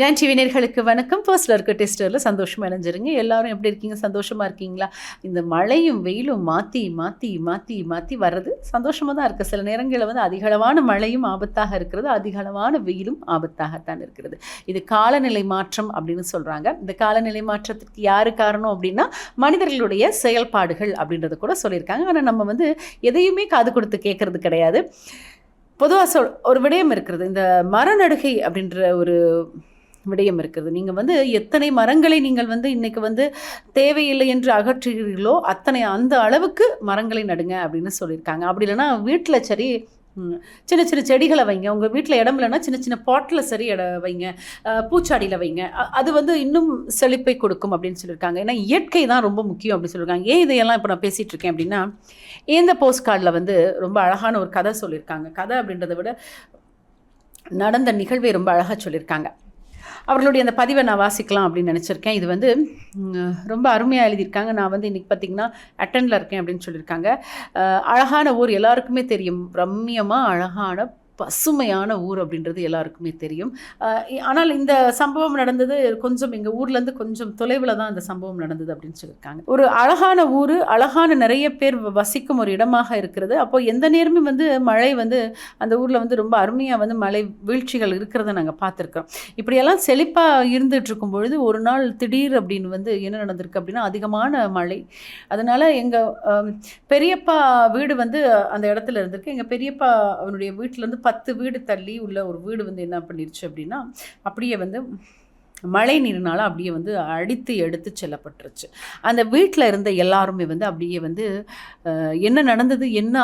John டிவினர்களுக்கு வணக்கம். ஃபர்ஸ்ட்டில் இருக்க டெஸ்டரில் சந்தோஷமாக இணைஞ்சிருங்க. எல்லாரும் எப்படி இருக்கீங்க? சந்தோஷமாக இருக்கீங்களா? இந்த மழையும் வெயிலும் மாற்றி மாற்றி மாற்றி மாற்றி வர்றது சந்தோஷமாக தான் இருக்குது சில நேரங்களில் வந்து அதிகளவான மழையும் ஆபத்தாக இருக்கிறது. அதிகளவான வெயிலும் ஆபத்தாகத்தான் இருக்கிறது. இது காலநிலை மாற்றம் அப்படின்னு சொல்கிறாங்க இந்த காலநிலை மாற்றத்துக்கு யார் காரணம் அப்படின்னா மனிதர்களுடைய செயல்பாடுகள் அப்படின்றத கூட சொல்லியிருக்காங்க. ஆனால் நம்ம வந்து எதையுமே காது கொடுத்து கேட்குறது கிடையாது. பொதுவாக சொல் ஒரு விடயம் இருக்கிறது. இந்த மரநடுகை அப்படின்ற ஒரு விடயம் இருக்கிறது நீங்கள் வந்து எத்தனை மரங்களை நீங்கள் வந்து இன்றைக்கி வந்து தேவையில்லை என்று அகற்றுகிறீர்களோ அத்தனை அந்த அளவுக்கு மரங்களை நடுங்க அப்படின்னு சொல்லியிருக்காங்க. அப்படி இல்லைன்னா வீட்டில் சரி சின்ன சின்ன செடிகளை வைங்க. உங்கள் வீட்டில் இடம் இல்லைன்னா சின்ன சின்ன பாட்டில் சரி இட வைங்க. பூச்சாடியில் வைங்க. அது வந்து இன்னும் செழிப்பை கொடுக்கும் அப்படின்னு சொல்லியிருக்காங்க. ஏன்னா இயற்கை தான் ரொம்ப முக்கியம் அப்படின்னு சொல்லியிருக்காங்க. ஏன் இதையெல்லாம் இப்போ நான் பேசிகிட்டு இருக்கேன் அப்படின்னா இந்த போஸ்ட் கார்டில் வந்து ரொம்ப அழகான ஒரு கதை சொல்லியிருக்காங்க. கதை அப்படின்றத விட நடந்த நிகழ்வை ரொம்ப அழகாக சொல்லியிருக்காங்க. அவர்களுடைய அந்த பதிவை நான் வாசிக்கலாம் அப்படின்னு நினச்சிருக்கேன். இது வந்து ரொம்ப அருமையாக எழுதியிருக்காங்க. நான் வந்து இன்றைக்கி பார்த்தீங்கன்னா அட்டனில் இருக்கேன் அப்படின்னு சொல்லியிருக்காங்க. அழகான ஊர் எல்லாருக்குமே தெரியும். ரம்மியமாக அழகான பசுமையான ஊர் அப்படின்றது எல்லாருக்குமே தெரியும். ஆனால் இந்த சம்பவம் நடந்தது கொஞ்சம் எங்கள் ஊர்லேருந்து கொஞ்சம் தொலைவில் தான் இந்த சம்பவம் நடந்தது அப்படின்னு சொல்லியிருக்காங்க. ஒரு அழகான ஊர் அழகான நிறைய பேர் வசிக்கும் ஒரு இடமாக இருக்கிறது. அப்போது எந்த நேரமே வந்து மழை வந்து அந்த ஊரில் வந்து ரொம்ப அருமையாக வந்து மழை வீழ்ச்சிகள் இருக்கிறத நாங்கள் பார்த்துருக்கோம் இப்படியெல்லாம் செழிப்பாக இருந்துகிட்டு இருக்கும் பொழுது ஒரு நாள் திடீர் அப்படின்னு வந்து என்ன நடந்திருக்கு அப்படின்னா அதிகமான மழை. அதனால் எங்கள் பெரியப்பா வீடு வந்து அந்த இடத்துல இருந்திருக்கு. எங்கள் பெரியப்பா அவனுடைய வீட்டிலேருந்து பத்து வீடு தள்ளி உள்ள ஒரு வீடு வந்து என்ன பண்ணிருச்சு அப்படின்னா அப்படியே வந்து மழை நீர்னால அப்படியே வந்து அடித்து எடுத்து செல்லப்பட்டுருச்சு. அந்த வீட்டில் இருந்த எல்லாருமே வந்து அப்படியே வந்து என்ன நடந்தது என்ன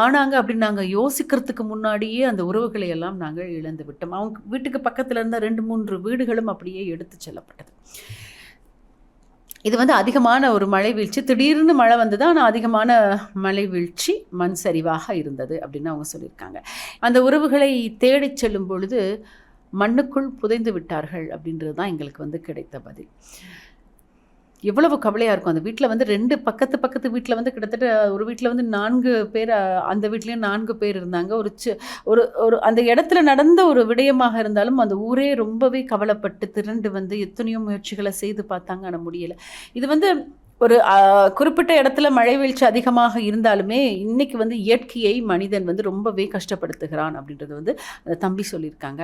ஆனாங்க அப்படின்னு நாங்கள் யோசிக்கிறதுக்கு முன்னாடியே அந்த உறவுகளை எல்லாம் நாங்கள் இழந்து விட்டோம். அவங்க வீட்டுக்கு பக்கத்தில் இருந்த ரெண்டு மூன்று வீடுகளும் அப்படியே எடுத்து செல்லப்பட்டது. இது வந்து அதிகமான ஒரு மழை வீழ்ச்சி. திடீர்னு மழை வந்தது ஆனால் அதிகமான மழை வீழ்ச்சி மண் சரிவாக இருந்தது அப்படின்னு அவங்க சொல்லியிருக்காங்க. அந்த உறவுகளை தேடிச் செல்லும் பொழுது மண்ணுக்குள் புதைந்து விட்டார்கள் அப்படின்றது தான் எங்களுக்கு வந்து கிடைத்த பதில். எவ்வளவு கவலையாக இருக்கும். அந்த வீட்டில் வந்து ரெண்டு பக்கத்து பக்கத்து வீட்டில் வந்து கிட்டத்தட்ட ஒரு வீட்டில் வந்து நான்கு பேர் அந்த வீட்லேயும் நான்கு பேர் இருந்தாங்க. ஒரு சி ஒரு ஒரு அந்த இடத்துல நடந்த ஒரு விடயமாக இருந்தாலும் அந்த ஊரே ரொம்பவே கவலைப்பட்டு திரண்டு வந்து எத்தனையோ முயற்சிகளை செய்து பார்த்தாங்க. ஆனால் முடியலை. இது வந்து ஒரு குறிப்பிட்ட இடத்துல மழை வீழ்ச்சி அதிகமாக இருந்தாலுமே இன்றைக்கி வந்து இயற்கையை மனிதன் வந்து ரொம்பவே கஷ்டப்படுத்துகிறான் அப்படின்றது வந்து அந்த தம்பி சொல்லியிருக்காங்க.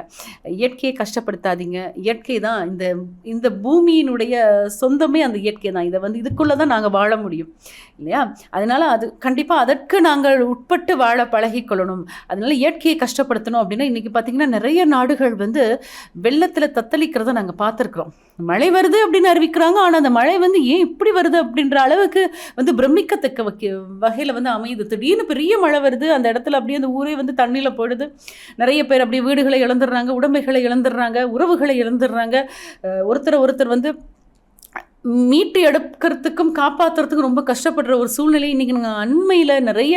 இயற்கையை கஷ்டப்படுத்தாதீங்க. இயற்கை தான் இந்த இந்த பூமியினுடைய சொந்தமே அந்த இயற்கை தான். இதை வந்து இதுக்குள்ளே தான் நாங்கள் வாழ முடியும். இல்லையா? அதனால் அது கண்டிப்பாக அதற்கு நாங்கள் உட்பட்டு வாழ பழகிக்கொள்ளணும். அதனால் இயற்கையை கஷ்டப்படுத்தணும் அப்படின்னா இன்றைக்கி பார்த்தீங்கன்னா நிறைய நாடுகள் வந்து வெள்ளத்தில் தத்தளிக்கிறத நாங்கள் பார்த்துருக்குறோம். மழை வருது அப்படின்னு அறிவிக்கிறாங்க. ஆனால் அந்த மழை வந்து ஏன் இப்படி வருது அப்படின்ற அளவுக்கு வந்து பிரமிக்கத்தக்க வகை வகையில் வந்து அமையுது. திடீர்னு பெரிய மழை வருது. அந்த இடத்துல அப்படியே அந்த ஊரே வந்து தண்ணியில் போயிடுது. நிறைய பேர் அப்படியே வீடுகளை இழந்துடுறாங்க உடமைகளை இழந்துடுறாங்க உறவுகளை இழந்துடுறாங்க. ஒருத்தரை ஒருத்தர் வந்து மீட்டு எடுக்கிறதுக்கும் காப்பாற்றுறதுக்கும் ரொம்ப கஷ்டப்படுற ஒரு சூழ்நிலை இன்றைக்கி நாங்கள் அண்மையில் நிறைய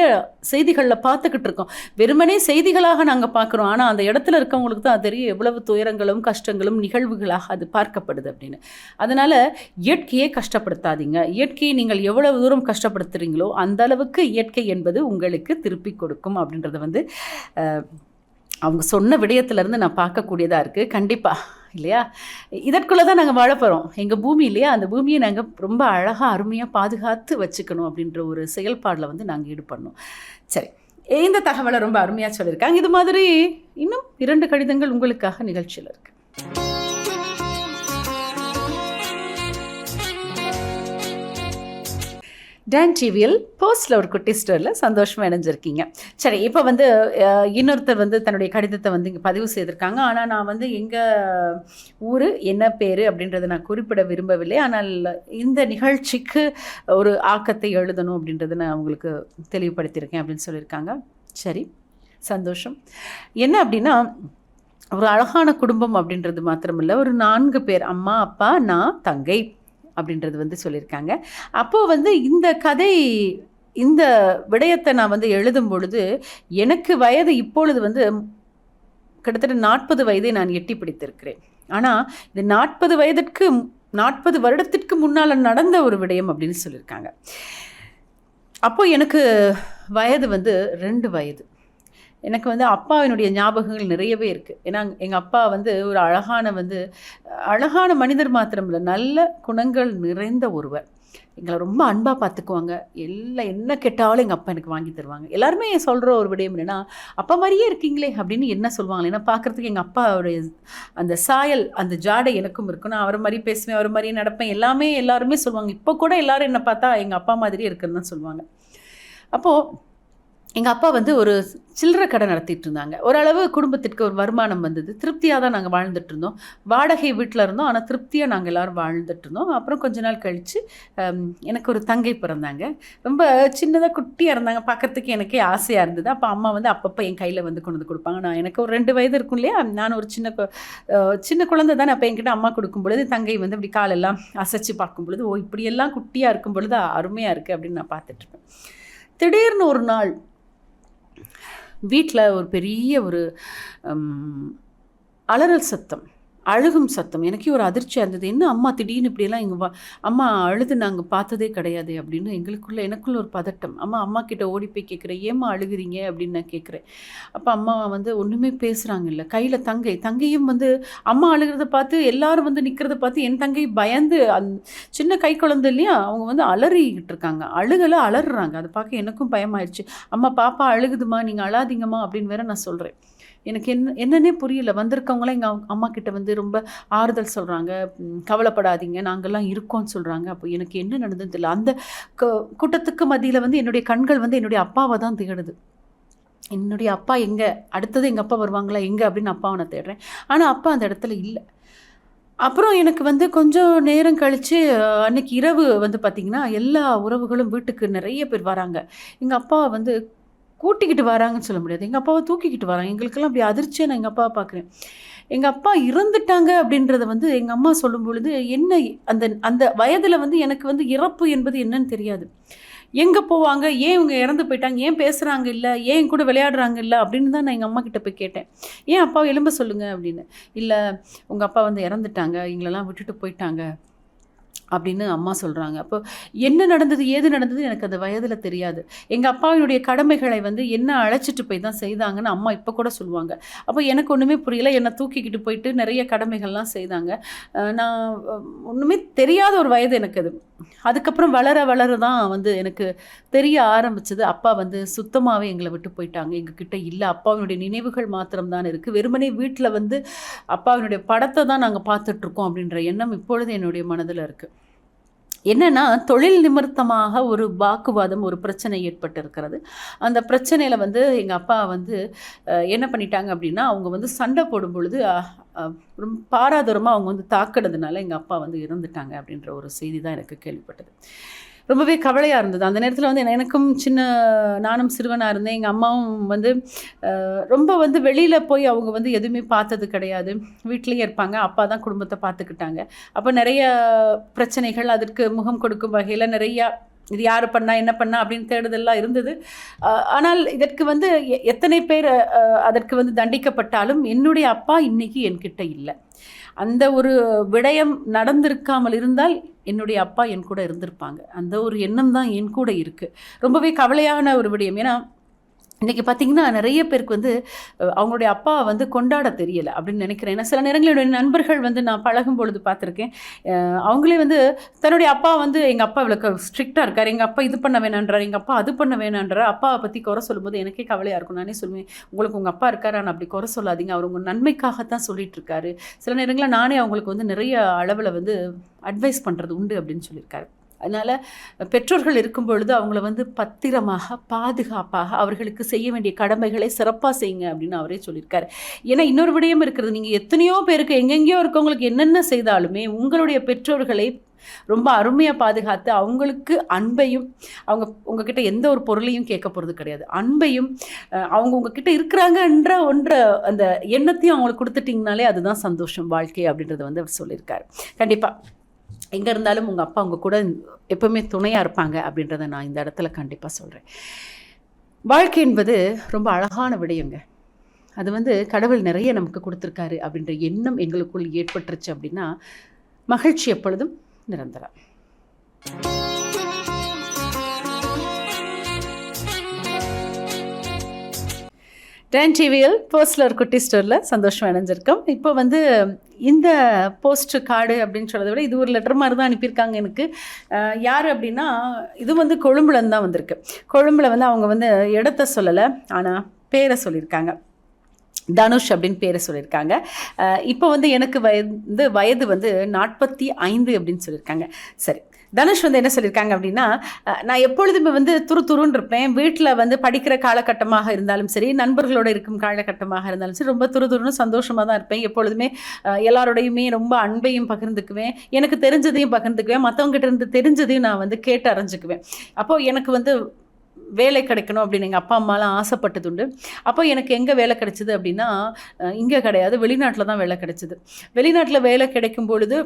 செய்திகளில் பார்த்துக்கிட்டு இருக்கோம். வெறுமனே செய்திகளாக நாங்கள் பார்க்குறோம். ஆனால் அந்த இடத்துல இருக்கவங்களுக்கு தான் தெரியும். எவ்வளவு துயரங்களும் கஷ்டங்களும் நிகழ்வுகளாக அது பார்க்கப்படுது அப்படின்னு. அதனால் இயற்கையை கஷ்டப்படுத்தாதீங்க. இயற்கையை நீங்கள் எவ்வளவு தூரம் கஷ்டப்படுத்துகிறீங்களோ அந்த அளவுக்கு இயற்கை என்பது உங்களுக்கு திருப்பி கொடுக்கும் அப்படின்றத வந்து அவங்க சொன்ன விடயத்திலேருந்து நான் பார்க்கக்கூடியதாக இருக்குது கண்டிப்பாக இல்லையா? இதற்குள்ளே தான் நாங்கள் வாழ போகிறோம் எங்கள் பூமி இல்லையா? அந்த பூமியை நாங்கள் ரொம்ப அழகாக அருமையாக பாதுகாத்து வச்சுக்கணும் அப்படின்ற ஒரு செயல்பாடில் வந்து நாங்கள் ஈடுபடணும். சரி. இந்த தகவலை ரொம்ப அருமையாக சொல்லியிருக்காங்க. இது மாதிரி இன்னும் இரண்டு கடிதங்கள் உங்களுக்காக நிகழ்ச்சியில் இருக்குது டேன் டிவியில் போஸ்ட்டில் ஒரு குட்டி ஸ்டோரில் சந்தோஷமாக இணைஞ்சிருக்கீங்க. சரி இப்போ வந்து இன்னொருத்தர் வந்து தன்னுடைய கடிதத்தை வந்து இங்கே பதிவு செய்திருக்காங்க. ஆனால் நான் வந்து எங்கள் ஊர் என்ன பேர் அப்படின்றத நான் குறிப்பிட விரும்பவில்லை. ஆனால் இந்த நிகழ்ச்சிக்கு ஒரு ஆக்கத்தை எழுதணும் அப்படின்றத நான் உங்களுக்கு தெளிவுபடுத்தியிருக்கேன் அப்படின்னு சொல்லியிருக்காங்க. சரி சந்தோஷம். என்ன அப்படின்னா ஒரு அழகான குடும்பம் அப்படின்றது மாத்திரமில்லை. ஒரு நான்கு பேர் அம்மா அப்பா நான் தங்கை. அப்படின்றது வந்து சொல்லியிருக்காங்க. அப்போது வந்து இந்த கதை இந்த விடயத்தை நான் வந்து எழுதும் பொழுது எனக்கு வயது இப்பொழுது வந்து கிட்டத்தட்ட நாற்பது வயதை நான் எட்டி பிடித்திருக்கிறேன். ஆனால் இது நாற்பது வயதிற்கு நாற்பது வருடத்திற்கு முன்னால் நடந்த ஒரு விடயம் அப்படின்னு சொல்லியிருக்காங்க. அப்போது எனக்கு வயது வந்து ரெண்டு வயது. எனக்கு வந்து அப்பாவினுடைய ஞாபகங்கள் நிறையவே இருக்குது ஏன்னா எங்கள் அப்பா வந்து ஒரு அழகான வந்து அழகான மனிதர் மாத்திரம் இல்லை நல்ல குணங்கள் நிறைந்த ஒருவர். எங்களை ரொம்ப அன்பாக பார்த்துக்குவாங்க எல்லாம் என்ன கேட்டாலும் எங்கள் அப்பா எனக்கு வாங்கி தருவாங்க. எல்லாருமே சொல்கிற ஒரு விடயம் என்னென்னா அப்பா மாதிரியே இருக்கீங்களே அப்படின்னு என்ன சொல்லுவாங்க. ஏன்னா பார்க்குறதுக்கு எங்கள் அப்பாவுடைய அந்த சாயல் அந்த ஜாடை எனக்கும் இருக்கும். நான் அவரை மாதிரி பேசுவேன் அவர் மாதிரியே நடப்பேன். எல்லாமே எல்லாருமே சொல்லுவாங்க. இப்போ கூட எல்லோரும் என்னை பார்த்தா எங்கள் அப்பா மாதிரியே இருக்குன்னு தான் சொல்லுவாங்க. அப்போது எங்கள் அப்பா வந்து ஒரு சில்லறை கடை நடத்திட்டு இருந்தாங்க. ஓரளவு குடும்பத்திற்கு ஒரு வருமானம் வந்தது. திருப்தியாக தான் நாங்கள் வாழ்ந்துட்டு இருந்தோம். வாடகை வீட்டில் இருந்தோம். ஆனால் திருப்தியாக நாங்கள் எல்லோரும் வாழ்ந்துட்டு இருந்தோம். அப்புறம் கொஞ்ச நாள் கழித்து எனக்கு ஒரு தங்கை பிறந்தாங்க. ரொம்ப சின்னதாக குட்டியாக இருந்தாங்க. பார்க்கறதுக்கு எனக்கே ஆசையாக இருந்தது. அப்போ அம்மா வந்து அப்பப்போ என் கையில் வந்து கொண்டு வந்து கொடுப்பாங்க. நான் எனக்கு ஒரு ரெண்டு வயது இருக்கும் இல்லையா? நான் ஒரு சின்ன சின்ன குழந்தை தானே. அப்போ என்கிட்ட அம்மா கொடுக்கும் பொழுது தங்கை வந்து இப்படி காலெல்லாம் அசைச்சு பார்க்கும் பொழுது ஓ இப்படியெல்லாம் குட்டியாக இருக்கும் பொழுது அருமையாக இருக்குது அப்படின்னு நான் பார்த்துட்ருப்பேன் திடீர்னு ஒரு நாள் வீட்டில் ஒரு பெரிய ஒரு அலறல் சத்தம். அழுகும் சத்தம். எனக்கே ஒரு அதிர்ச்சியாக இருந்தது. என்ன அம்மா திடீர்னு இப்படியெல்லாம் எங்கள் வா அம்மா அழுது நாங்கள் பார்த்ததே கிடையாது அப்படின்னு எங்களுக்குள்ள எனக்குள்ள ஒரு பதட்டம். அம்மா அம்மா கிட்ட ஓடி போய் கேட்குறேன். ஏம்மா அழுகுறீங்க? அப்படின்னு நான் கேட்குறேன். அப்போ அம்மா வந்து ஒன்றுமே பேசுகிறாங்க இல்லை. கையில் தங்கை தங்கையும் வந்து அம்மா அழுகிறத பார்த்து எல்லாரும் வந்து நிற்கிறத பார்த்து என் தங்கை பயந்து அந் சின்ன கை குழந்தை இல்லையா? அவங்க வந்து அலறிக்கிட்டு இருக்காங்க. அழுகலை அலறுறாங்க. அதை பார்க்க எனக்கும் பயமாயிடுச்சு அம்மா பாப்பா அழுகுதுமா நீங்கள் அழாதீங்கம்மா அப்படின்னு வேற நான் சொல்கிறேன் எனக்கு என்ன என்னன்னே புரியல. வந்திருக்கவங்களாம் எங்கள் அம்மா கிட்ட வந்து ரொம்ப ஆறுதல் சொல்கிறாங்க கவலைப்படாதீங்க. நாங்கள்லாம் இருக்கோம்னு சொல்கிறாங்க அப்போ எனக்கு என்ன நடந்ததுன்னு தெரியல. அந்த கூட்டத்துக்கு மத்தியில் வந்து என்னுடைய கண்கள் வந்து என்னுடைய அப்பாவை தான் தேடுது. என்னுடைய அப்பா எங்கே? அடுத்தது எங்கள் அப்பா வருவாங்களா? எங்கே? அப்படின்னு அப்பாவை நான் தேடுறேன். ஆனால் அப்பா அந்த இடத்துல இல்லை. அப்புறம் எனக்கு வந்து கொஞ்சம் நேரம் கழித்து அன்னைக்கு இரவு வந்து பார்த்திங்கன்னா எல்லா உறவுகளும் வீட்டுக்கு நிறைய பேர் வராங்க. எங்கள் அப்பா வந்து கூட்டிக்கிட்டு வராங்கன்னு சொல்ல முடியாது. எங்கள் அப்பாவை தூக்கிக்கிட்டு வராங்க. எங்களுக்கெல்லாம் அப்படி அதிர்ச்சியாக நான் எங்கள் அப்பாவை பார்க்குறேன். எங்கள் அப்பா இறந்துட்டாங்க அப்படின்றத வந்து எங்கள் அம்மா சொல்லும் பொழுது என்ன அந்த அந்த வயதில் வந்து எனக்கு வந்து இறப்பு என்பது என்னன்னு தெரியாது. எங்கே போவாங்க? ஏன் இவங்க இறந்து போயிட்டாங்க? ஏன் பேசுகிறாங்க இல்லை? ஏன் கூட விளையாடுறாங்க இல்லை? அப்படின்னு தான் நான் எங்கள் அம்மா கிட்ட போய் கேட்டேன். ஏன் அப்பா எலும்ப சொல்லுங்கள் அப்படின்னு. இல்லை உங்கள் அப்பா வந்து இறந்துட்டாங்க. எங்களெல்லாம் விட்டுட்டு போயிட்டாங்க. அப்படின்னு அம்மா சொல்கிறாங்க அப்போ என்ன நடந்தது ஏது நடந்தது எனக்கு அந்த வயதில் தெரியாது. எங்கள் அப்பாவினுடைய கடமைகளை வந்து என்ன அழைச்சிட்டு போய் தான் செய்தாங்கன்னு அம்மா இப்போ கூட சொல்லுவாங்க. அப்போ எனக்கு ஒன்றுமே புரியல. என்னை தூக்கிக்கிட்டு போயிட்டு நிறைய கடமைகள்லாம் செய்தாங்க. நான் ஒன்றுமே தெரியாத ஒரு வயது எனக்கு அது. அதுக்கப்புறம் வளர வளர தான் வந்து எனக்கு தெரிய ஆரம்பிச்சது. அப்பா வந்து சுத்தமாகவே எங்களை விட்டு போயிட்டாங்க. எங்ககிட்ட இல்லை. அப்பாவினுடைய நினைவுகள் மாத்திரம் தான் இருக்குது வெறுமனே வீட்டில் வந்து அப்பாவினுடைய படத்தை தான் நாங்கள் பார்த்துட்ருக்கோம் அப்படின்ற எண்ணம் இப்பொழுது என்னுடைய மனதில் இருக்குது என்னென்னா தொழில் நிமித்தமாக ஒரு வாக்குவாதம் ஒரு பிரச்சனை ஏற்பட்டிருக்கிறது. அந்த பிரச்சனையில் வந்து எங்கள் அப்பா வந்து என்ன பண்ணிட்டாங்க அப்படின்னா அவங்க வந்து சண்டை போடும் பொழுது ரொம்ப பாராதூரமாக அவங்க வந்து தாக்கினதுனால எங்கள் அப்பா வந்து இறந்துட்டாங்க அப்படின்ற ஒரு செய்தி தான் எனக்கு கேள்விப்பட்டது. ரொம்பவே கவலையாக இருந்தது. அந்த நேரத்தில் வந்து எனக்கும் சின்ன நானும் சிறுவனாக இருந்தேன். எங்கள் அம்மாவும் வந்து ரொம்ப வந்து வெளியில் போய் அவங்க வந்து எதுவுமே பார்த்தது கிடையாது. வீட்லேயே இருப்பாங்க. அப்பா தான் குடும்பத்தை பார்த்துக்கிட்டாங்க. அப்போ நிறைய பிரச்சனைகள் அதற்கு முகம் கொடுக்கும் வகையில் நிறையா இது யார் பண்ணா என்ன பண்ணா அப்படின்னு தேடுதெல்லாம் இருந்தது. ஆனால் இதற்கு வந்து எத்தனை பேர் அதற்கு வந்து தண்டிக்கப்பட்டாலும் என்னுடைய அப்பா இன்றைக்கி என்கிட்ட இல்லை. அந்த ஒரு விடயம் நடந்திருக்காமல் இருந்தால் என்னுடைய அப்பா என் கூட இருந்திருப்பாங்க. அந்த ஒரு எண்ணம் தான் என் கூட இருக்குது ரொம்பவே கவலையான ஒரு விடயம். ஏன்னா இன்றைக்கி பார்த்திங்கன்னா நிறைய பேருக்கு வந்து அவங்களுடைய அப்பா வந்து கொண்டாட தெரியலை அப்படின்னு நினைக்கிறேன். ஏன்னா சில நேரங்களில் என்னுடைய நண்பர்கள் வந்து நான் பழகும் பொழுது பார்த்துருக்கேன். அவங்களே வந்து தன்னுடைய அப்பா வந்து எங்கள் அப்பா இவ்வளோ ஸ்ட்ரிக்டாக இருக்கார். எங்கள் அப்பா இது பண்ண வேணான்றார் எங்கள் அப்பா அது பண்ண வேணான்றார் அப்பாவை பற்றி குறை சொல்லும்போது எனக்கே கவலையாக இருக்கும். நானே சொல்லுவேன் உங்களுக்கு உங்கள் அப்பா இருக்கார்? நான் அப்படி குறை சொல்லாதீங்க. அவர் உங்கள் நன்மைக்காகத்தான் சொல்லிட்டு இருக்காரு. சில நேரங்களில் நானே அவங்களுக்கு வந்து நிறைய அளவில் வந்து அட்வைஸ் பண்ணுறது உண்டு அப்படின்னு சொல்லியிருக்காரு. அதனால் பெற்றோர்கள் இருக்கும் பொழுது அவங்கள வந்து பத்திரமாக பாதுகாப்பாக அவர்களுக்கு செய்ய வேண்டிய கடமைகளை சிறப்பாக செய்யுங்க அப்படின்னு அவரே சொல்லியிருக்காரு. ஏன்னா இன்னொரு விடயம் இருக்கிறது. நீங்கள் எத்தனையோ பேருக்கு எங்கெங்கேயோ இருக்கவங்களுக்கு என்னென்ன செய்தாலுமே உங்களுடைய பெற்றோர்களை ரொம்ப அருமையாக பாதுகாத்து அவங்களுக்கு அன்பையும் அவங்க உங்ககிட்ட எந்த ஒரு பொருளையும் கேட்க போகிறது கிடையாது. அன்பையும் அவங்க உங்ககிட்ட இருக்கிறாங்கன்ற ஒன்ற அந்த எண்ணத்தையும் அவங்களுக்கு கொடுத்துட்டிங்கனாலே அதுதான் சந்தோஷம் வாழ்க்கை அப்படின்றத வந்து அவர் சொல்லியிருக்காரு. கண்டிப்பாக எங்கே இருந்தாலும் உங்கள் அப்பா உங்கள் கூட எப்போவுமே துணையாக இருப்பாங்க அப்படின்றத நான் இந்த இடத்துல கண்டிப்பாக சொல்கிறேன் வாழ்க்கை என்பது ரொம்ப அழகான விடயங்க. அது வந்து கடவுள் நிறைய நமக்கு கொடுத்துருக்காரு அப்படின்ற எண்ணம் எங்களுக்குள் ஏற்பட்டுருச்சு அப்படின்னா மகிழ்ச்சி எப்பொழுதும் நிரந்தரம். டேன் டிவியில் போஸ்டர் குட்டி ஸ்டோரில் சந்தோஷம் இணைஞ்சிருக்கோம் இப்போ வந்து இந்த போஸ்ட் கார்டு அப்படின்னு சொல்கிறத விட இது ஒரு லெட்டர் மாதிரி தான் அனுப்பியிருக்காங்க எனக்கு. யார் அப்படின்னா இது வந்து கொழும்புலேருந்து தான் வந்திருக்கு. கொழும்புல வந்து அவங்க வந்து இடத்த சொல்லலை ஆனால் பேரை சொல்லியிருக்காங்க. தனுஷ் அப்படின்னு பேரை சொல்லியிருக்காங்க. இப்போ வந்து எனக்கு வயது வயது வந்து நாற்பத்தி ஐந்து அப்படின்னு சொல்லியிருக்காங்க. சரி தனுஷ் வந்து என்ன சொல்லியிருக்காங்க அப்படின்னா நான் எப்பொழுதுமே வந்து துரு துருன்னு இருப்பேன். வீட்டில் வந்து படிக்கிற காலகட்டமாக இருந்தாலும் சரி நண்பர்களோட இருக்கும் காலகட்டமாக இருந்தாலும் சரி ரொம்ப துரு துருன்னு சந்தோஷமாக தான் இருப்பேன். எப்பொழுதுமே எல்லாரோடையுமே ரொம்ப அன்பையும் பகிர்ந்துக்குவேன். எனக்கு தெரிஞ்சதையும் பகிர்ந்துக்குவேன். மற்றவங்ககிட்ட இருந்து தெரிஞ்சதையும் நான் வந்து கேட்டு அறிஞ்சுக்குவேன். அப்போது எனக்கு வந்து வேலை கிடைக்கணும் அப்படின்னு எங்கள் அப்பா அம்மாலாம் ஆசைப்பட்டது உண்டு அப்போ எனக்கு எங்கே வேலை கிடைச்சிது அப்படின்னா இங்கே கிடையாது. வெளிநாட்டில் தான் வேலை கிடைச்சிது. வெளிநாட்டில் வேலை கிடைக்கும் பொழுது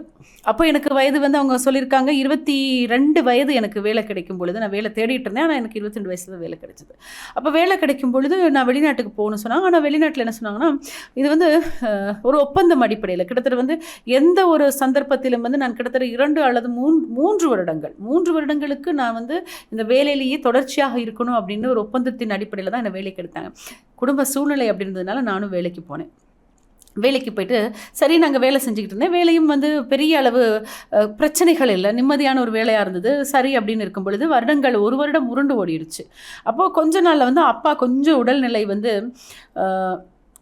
அப்போ எனக்கு வயது வந்து அவங்க சொல்லியிருக்காங்க இருபத்தி ரெண்டு வயது எனக்கு வேலை கிடைக்கும் பொழுது நான் வேலை தேடிட்டு இருந்தேன். ஆனால் எனக்கு இருபத்தி ரெண்டு வயசு தான் வேலை கிடைச்சிது. அப்போ வேலை கிடைக்கும் பொழுது நான் வெளிநாட்டுக்கு போகணும்னு சொன்னாங்க. ஆனால் வெளிநாட்டில் என்ன சொன்னாங்கன்னா இது வந்து ஒரு ஒப்பந்தம் அடிப்படையில். கிட்டத்தட்ட வந்து எந்த ஒரு சந்தர்ப்பத்திலும் வந்து நான் கிட்டத்தட்ட இரண்டு அல்லது மூன் மூன்று வருடங்கள் மூன்று வருடங்களுக்கு நான் வந்து இந்த வேலையிலேயே தொடர்ச்சியாக இருக்கணும் அப்படின்னு ஒரு ஒப்பந்தத்தின் அடிப்படையில் தான் என்னை வேலைக்கு எடுத்தாங்க. குடும்ப சூழ்நிலை அப்படின்றதுனால நானும் வேலைக்கு போனேன். வேலைக்கு போயிட்டு சரி நாங்கள் வேலை செஞ்சுக்கிட்டு இருந்தேன். வேலையும் வந்து பெரிய அளவு பிரச்சனைகள் இல்லை. நிம்மதியான ஒரு வேலையாக இருந்தது. சரி அப்படின்னு இருக்கும் பொழுது வருடங்கள் ஒரு வருடம் உருண்டு ஓடிடுச்சு. அப்போது கொஞ்ச நாளில் வந்து அப்பா கொஞ்சம் உடல்நிலை வந்து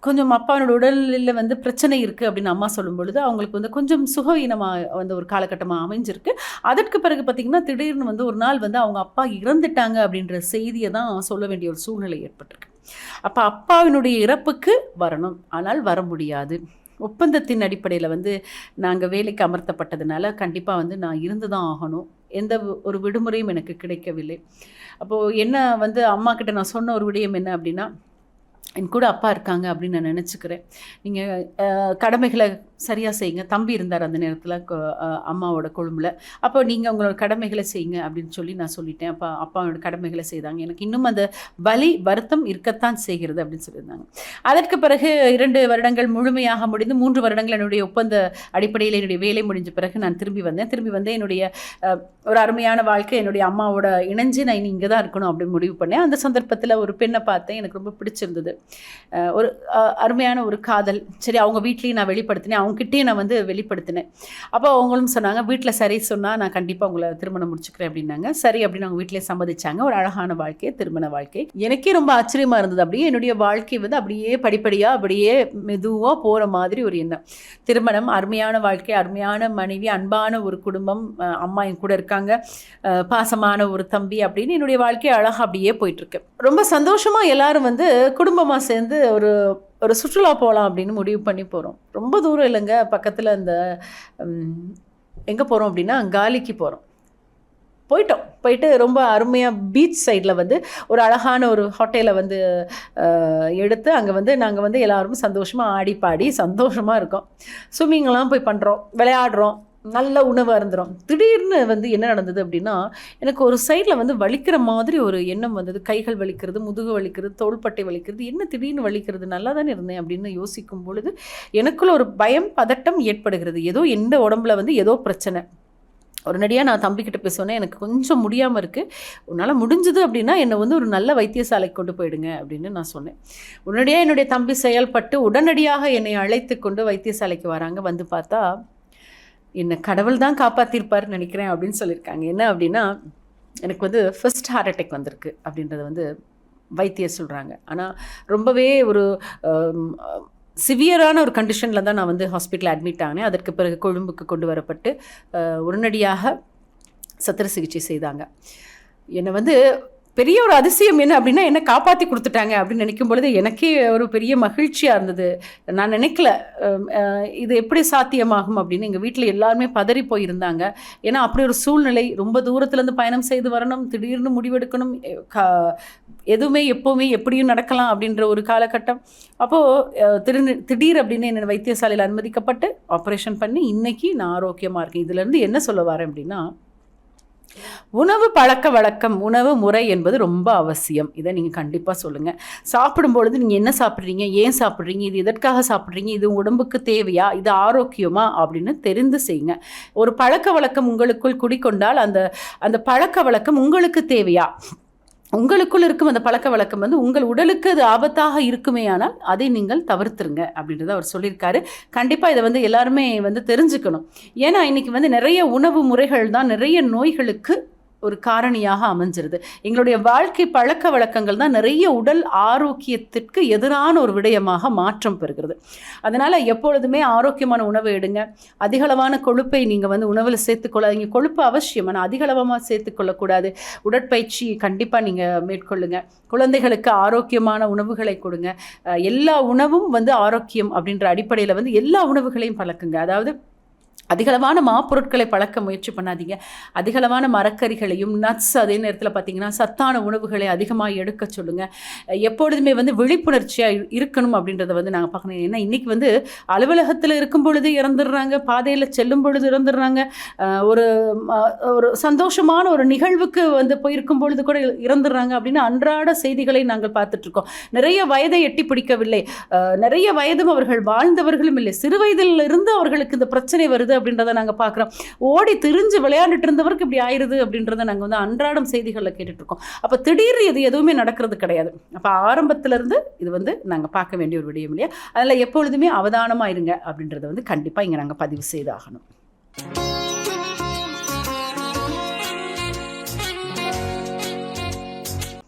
கொஞ்சம் அப்பாவோட உடலில் வந்து பிரச்சனை இருக்குது அப்படின்னு அம்மா சொல்லும் பொழுது அவங்களுக்கு வந்து கொஞ்சம் சுகவீனமாக வந்து ஒரு காலகட்டமாக அமைஞ்சிருக்கு. அதற்கு பிறகு பார்த்திங்கன்னா திடீர்னு வந்து ஒரு நாள் வந்து அவங்க அப்பா இறந்துட்டாங்க அப்படின்ற செய்தியை தான் சொல்ல வேண்டிய ஒரு சூழ்நிலை ஏற்பட்டிருக்கு. அப்போ அப்பாவினுடைய இறப்புக்கு வரணும். ஆனால் வர முடியாது. ஒப்பந்தத்தின் அடிப்படையில் வந்து நாங்கள் வேலைக்கு அமர்த்தப்பட்டதுனால கண்டிப்பாக வந்து நான் இருந்து தான் ஆகணும். எந்த ஒரு விடுமுறையும் எனக்கு கிடைக்கவில்லை. அப்போது என்ன வந்து அம்மா கிட்ட நான் சொன்ன ஒரு விடயம் என்ன அப்படின்னா என் கூட அப்பா இருக்காங்க அப்படின்னு நான் நினச்சிக்கிறேன். நீங்கள் கடமைகளை சரியாக செய்யுங்க. தம்பி இருந்தார் அந்த நேரத்தில் அம்மாவோட கொழும்பில். அப்போ நீங்கள் உங்களோட கடமைகளை செய்யுங்க அப்படின்னு சொல்லி நான் சொல்லிட்டேன். அப்போ அப்பாவோட கடமைகளை செய்தாங்க. எனக்கு இன்னும் அந்த வலி வருத்தம் இருக்கத்தான் செய்கிறது அப்படின்னு சொல்லியிருந்தாங்க. அதற்கு பிறகு இரண்டு வருடங்கள் முழுமையாக முடிந்து மூன்று வருடங்கள் என்னுடைய ஒப்பந்த அடிப்படையில் என்னுடைய வேலை முடிஞ்ச பிறகு நான் திரும்பி வந்தேன். திரும்பி வந்து என்னுடைய ஒரு அருமையான வாழ்க்கை என்னுடைய அம்மாவோட இணைஞ்சு நான் இனி இங்கே தான் இருக்கணும் அப்படின்னு முடிவு பண்ணேன். அந்த சந்தர்ப்பத்தில் ஒரு பெண்ணை பார்த்தேன். எனக்கு ரொம்ப பிடிச்சிருந்தது. ஒரு அருமையான ஒரு காதல். சரி அவங்க வீட்லேயும் நான் வெளிப்படுத்தினேன். அவங்க அவங்ககிட்டயும் நான் வந்து வெளிப்படுத்தினேன். அப்போ அவங்களும் சொன்னாங்க வீட்டில் சரி சொன்னால் நான் கண்டிப்பாக உங்களை திருமணம் முடிச்சுக்கிறேன் அப்படின்னாங்க. சரி அப்படின்னு அவங்க வீட்டிலே சம்மதிச்சாங்க. ஒரு அழகான வாழ்க்கை திருமண வாழ்க்கை. எனக்கே ரொம்ப ஆச்சரியமாக இருந்தது. அப்படியே என்னுடைய வாழ்க்கை வந்து அப்படியே படிப்படியாக அப்படியே மெதுவாக போகிற மாதிரி ஒரு எண்ணம். திருமணம் அருமையான வாழ்க்கை அருமையான மனைவி அன்பான ஒரு குடும்பம் அம்மா என் கூட இருக்காங்க பாசமான ஒரு தம்பி அப்படின்னு என்னுடைய வாழ்க்கை அழகாக அப்படியே போயிட்டுருக்கு ரொம்ப சந்தோஷமாக எல்லாரும் வந்து குடும்பமாக சேர்ந்து ஒரு ஒரு சுற்றுலா போகலாம் அப்படின்னு முடிவு பண்ணி போகிறோம் ரொம்ப தூரம் இல்லைங்க. பக்கத்தில் அந்த எங்கே போகிறோம் அப்படின்னா காலிக்கு போகிறோம் போயிட்டோம். போயிட்டு ரொம்ப அருமையாக பீச் சைடில் வந்து ஒரு அழகான ஒரு ஹோட்டலை வந்து எடுத்து அங்கே வந்து நாங்கள் வந்து எல்லோரும் சந்தோஷமாக ஆடி பாடி சந்தோஷமாக இருக்கோம் ஸ்விம்மிங்லாம் போய் பண்ணுறோம் விளையாடுறோம். நல்ல உணவாக இருந்துடும் திடீர்னு வந்து என்ன நடந்தது அப்படின்னா எனக்கு ஒரு சைடில் வந்து வலிக்கிற மாதிரி ஒரு எண்ணம் வந்தது. கைகள் வலிக்கிறது முதுகு வலிக்கிறது தோள்பட்டை வலிக்கிறது என்ன திடீர்னு வலிக்கிறது நல்லா தானே இருந்தேன் அப்படின்னு யோசிக்கும் பொழுது எனக்குள்ள ஒரு பயம் பதட்டம் ஏற்படுகிறது. ஏதோ எந்த உடம்புல வந்து ஏதோ பிரச்சனை. உடனடியாக நான் தம்பிக்கிட்ட பேசுனேன் எனக்கு கொஞ்சம் முடியாமல் இருக்குது உன்னால் முடிஞ்சது அப்படின்னா என்னை வந்து ஒரு நல்ல வைத்தியசாலைக்கு கொண்டு போயிடுங்க அப்படின்னு நான் சொன்னேன். உடனடியாக என்னுடைய தம்பி செயல்பட்டு உடனடியாக என்னை அழைத்து கொண்டு வைத்தியசாலைக்கு வராங்க. வந்து பார்த்தா என்னை கடவுள் தான் காப்பாற்றிருப்பார்னு நினைக்கிறேன் அப்படின்னு சொல்லியிருக்காங்க. என்ன அப்படின்னா எனக்கு வந்து ஃபர்ஸ்ட் ஹார்ட் அட்டாக் வந்திருக்கு அப்படின்றத வந்து வைத்தியர் சொல்கிறாங்க ஆனால் ரொம்பவே ஒரு சிவியரான ஒரு கண்டிஷனில் தான் நான் வந்து ஹாஸ்பிட்டல் அட்மிட் ஆனேன். அதற்கு பிறகு கொழும்புக்கு கொண்டு வரப்பட்டு உடனடியாக சத்திர சிகிச்சை செய்தாங்க. என்னை வந்து பெரிய ஒரு அதிசயம் என்ன அப்படின்னா என்னை காப்பாற்றி கொடுத்துட்டாங்க அப்படின்னு நினைக்கும் பொழுது எனக்கே ஒரு பெரிய மகிழ்ச்சியாக இருந்தது. நான் நினைக்கல இது எப்படி சாத்தியமாகும் அப்படின்னு. எங்கள் வீட்டில் எல்லாருமே பதறி போயிருந்தாங்க. ஏன்னா அப்படி ஒரு சூழ்நிலை ரொம்ப தூரத்துலேருந்து பயணம் செய்து வரணும் திடீர்னு முடிவெடுக்கணும் கா- எதுவுமே எப்போவுமே எப்படியும் நடக்கலாம் அப்படின்ற ஒரு காலகட்டம். அப்போது திரு திடீர் அப்படின்னு என்னை வைத்தியசாலையில் அனுமதிக்கப்பட்டு ஆப்ரேஷன் பண்ணி இன்னைக்கு நான் ஆரோக்கியமாக இருக்கேன். இதுலேருந்து என்ன சொல்ல வரேன் அப்படின்னா உணவு பழக்க வழக்கம் உணவு முறை என்பது ரொம்ப அவசியம். இதை நீங்கள் கண்டிப்பாக சொல்லுங்கள் சாப்பிடும் பொழுது நீங்கள் என்ன சாப்பிட்றீங்க? ஏன் சாப்பிட்றீங்க? இது எதற்காக சாப்பிட்றீங்க? இது உடம்புக்கு தேவையா? இது ஆரோக்கியமா? அப்படின்னு தெரிந்து செய்யுங்க. ஒரு பழக்க வழக்கம் உங்களுக்குள் குடிக்கொண்டால் அந்த அந்த பழக்க வழக்கம் உங்களுக்கு தேவையா? உங்களுக்குள் இருக்கும் அந்த பழக்க வழக்கம் வந்து உங்கள் உடலுக்கு அது ஆபத்தாக இருக்குமே ஆனால் அதை நீங்கள் தவிர்த்துருங்க அப்படின்றத அவர் சொல்லியிருக்காரு. கண்டிப்பாக இதை வந்து எல்லாருமே வந்து தெரிஞ்சுக்கணும். ஏன்னா இன்னைக்கு வந்து நிறைய உணவு முறைகள் தான் நிறைய நோய்களுக்கு ஒரு காரணியாக அமைஞ்சிருது. எங்களுடைய வாழ்க்கை பழக்க வழக்கங்கள் தான் நிறைய உடல் ஆரோக்கியத்திற்கு எதிரான ஒரு விடயமாக மாற்றம் பெறுகிறது. அதனால் எப்பொழுதுமே ஆரோக்கியமான உணவை எடுங்க. அதிகளவான கொழுப்பை நீங்கள் வந்து உணவில் சேர்த்துக்கொள்ளாதீங்க கொழுப்பு அவசியம். ஆனால் அதிகளவமாக சேர்த்துக்கொள்ளக்கூடாது உடற்பயிற்சி கண்டிப்பாக நீங்கள் மேற்கொள்ளுங்க. குழந்தைகளுக்கு ஆரோக்கியமான உணவுகளை கொடுங்க. எல்லா உணவும் வந்து ஆரோக்கியம் அப்படின்ற அடிப்படையில் வந்து எல்லா உணவுகளையும் பழக்குங்க. அதாவது அதிகளவான மாப்பொருட்களை பழக்க முயற்சி பண்ணாதீங்க. அதிகளவான மரக்கறிகளையும் நட்ஸ் அதே நேரத்தில் பார்த்தீங்கன்னா சத்தான உணவுகளை அதிகமாக எடுக்க சொல்லுங்கள் எப்பொழுதுமே வந்து விழிப்புணர்ச்சியாக இருக்கணும் அப்படின்றத வந்து நாங்கள் பார்க்கணும். ஏன்னா இன்றைக்கி வந்து அலுவலகத்தில் இருக்கும் பொழுது இறந்துடுறாங்க பாதையில் செல்லும் பொழுது இறந்துடுறாங்க. ஒரு ம- ஒரு சந்தோஷமான ஒரு நிகழ்வுக்கு வந்து போயிருக்கும் பொழுது கூட இறந்துடுறாங்க அப்படின்னு அன்றாட செய்திகளை நாங்கள் பார்த்துட்ருக்கோம். நிறைய வயதை எட்டி பிடிக்கவில்லை. நிறைய வயதும் அவர்கள் வாழ்ந்தவர்களும் இல்லை. சிறு வயதிலிருந்து அவர்களுக்கு இந்த பிரச்சனை வருது. அப்படின்றத நாங்கள் பார்க்குறோம் ஓடி திரிஞ்சு விளையாண்டுட்டு இருந்தவருக்கு இப்படி ஆயிருது அப்படின்றத நாங்கள் வந்து அன்றாடம் செய்திகளில் கேட்டுட்ருக்கோம். அப்போ திடீர்னு இது எதுவுமே நடக்கிறது கிடையாது. அப்போ ஆரம்பத்திலேருந்து இது வந்து நாங்கள் பார்க்க வேண்டிய ஒரு விடயம் இல்லையா? அதில் எப்பொழுதுமே அவதானமாக இருங்க அப்படின்றத வந்து கண்டிப்பாக இங்கே நாங்கள் பதிவு செய்தாகணும்.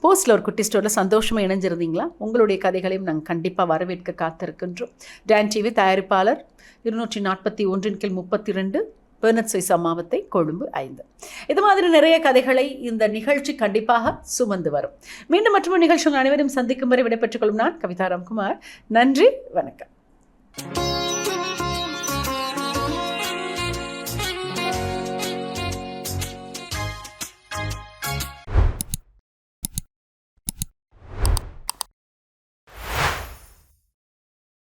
போஸ்டில் ஒரு குட்டி ஸ்டோரில் சந்தோஷமாக இணைஞ்சிருந்தீங்களா? உங்களுடைய கதைகளையும் நாங்கள் கண்டிப்பாக வரவேற்க காத்திருக்கின்றோம். டேன் டிவி தயாரிப்பாளர் இருநூற்றி நாற்பத்தி ஒன்றின் கீழ் முப்பத்தி ரெண்டு பெர்னட் சமாவத்தை கொழும்பு ஐந்து. இது மாதிரி நிறைய கதைகளை இந்த நிகழ்ச்சி கண்டிப்பாக சுமந்து வரும். மீண்டும் மற்றொரு நிகழ்ச்சி உங்கள் அனைவரும் சந்திக்கும் வரை விடைபெற்றுக் கொள்ளும் நான் கவிதா ராம்குமார். நன்றி வணக்கம்.